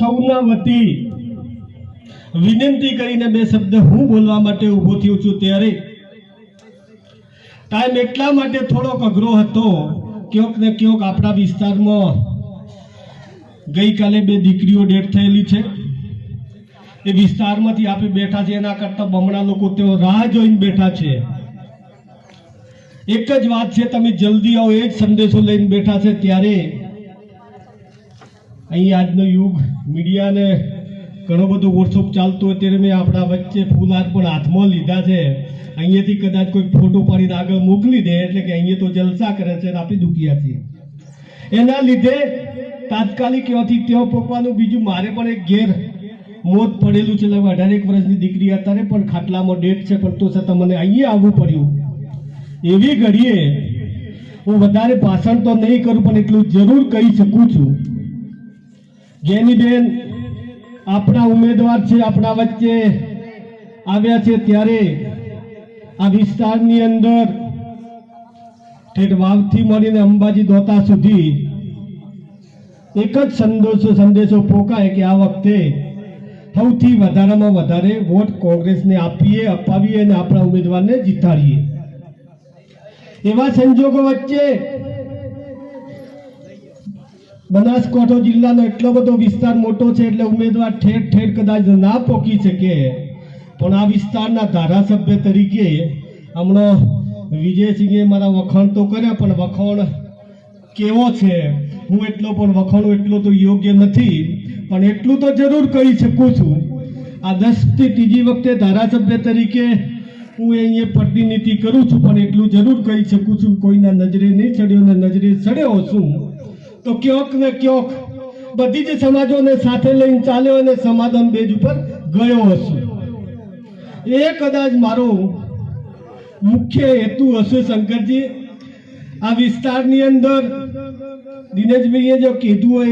સૌના વતી વિનંતી કરીને બે શબ્દ હું બોલવા માટે ઊભો થયો છું ત્યારે. ટાઈમ એટલા માટે થોડોક અઘરો હતો, ક્યોક ને ક્યોક આપણા વિસ્તારમાં ગઈકાલે બે દીકરીઓ ડેટ થયેલી છે. એ વિસ્તારમાંથી આપણે બેઠા છે, એના કરતા બમણા લોકો તેઓ રાહ જોઈને બેઠા છે. એક જ વાત છે, તમે જલ્દી આવો, એ જ સંદેશો લઈને બેઠા છે, ત્યારે અહીં આજનો યુગ, મીડિયાને ઘણો બધો વોટ્સઅપ ચાલતો અત્યારે મેં આપણા વચ્ચે ફૂલહાર પણ હાથમાં લીધા છે. અહીંયાથી કદાચ કોઈ ફોટો પાડીને આગળ મોકલી દે, એટલે કે અહીંયા તો જલસા કરે છે અને આપણે દુખિયા છીએ. એના લીધે તાત્કાલિક એવાથી ત્યાં પોકવાનું બીજું મારે પણ એક ઘેર મોત પડેલું છે. લગભગ અઢારેક વર્ષની દીકરી અત્યારે પણ ખાટલામાં ડેટ છે, પણ તો છતાં મને અહીંયા આવવું પડ્યું. એવી ઘડીએ હું વધારે ભાષણ તો નહીં કરું, પણ એટલું જરૂર કહી શકું છું. જેનીબેન આપણા ઉમેદવાર છે, આપણા વચ્ચે આવ્યા છે ત્યારે આ વિસ્તારની અંદર વાવથી મળીને અંબાજી દોતા સુધી એક જ સંદેશો સંદેશો પોકાય કે આ વખતે સૌથી વધારામાં વધારે વોટ કોંગ્રેસને આપીએ, અપાવીએ અને આપણા ઉમેદવારને જીતાડીએ. એવા સંજોગો વચ્ચે બનાસકાંઠો જિલ્લાનો એટલો બધો વિસ્તાર મોટો છે એટલે ઉમેદવાર ઠેર ઠેર કદાચ ના પહોંચી શકે. પણ આ વિસ્તારના ધારાસભ્ય તરીકે હમણાં વિજયસિંહે મારા વખાણ તો કર્યા, પણ વખાણ કેવો છે? હું એટલો, પણ વખાણું એટલો તો યોગ્ય નથી. પણ એટલું તો જરૂર કહી શકું છું. આ દસથી ત્રીજી વખતે ધારાસભ્ય તરીકે હું અહીંયા પ્રતિનિધિ કરું છું, પણ એટલું જરૂર કહી શકું છું. કોઈના નજરે નહીં ચડ્યો ને નજરે ચડ્યો છું. તો ક્યોક ને ક્યોક બધી જ સમાજોને સાથે લઈને ચાલ્યો અને સમાધાન બેજ ઉપર ગયો હશે. એ કદાચ મારો મુખ્ય હેતુ હશે શંકરજી. આ વિસ્તારની અંદર દિનેશભાઈએ જો કીધું હોય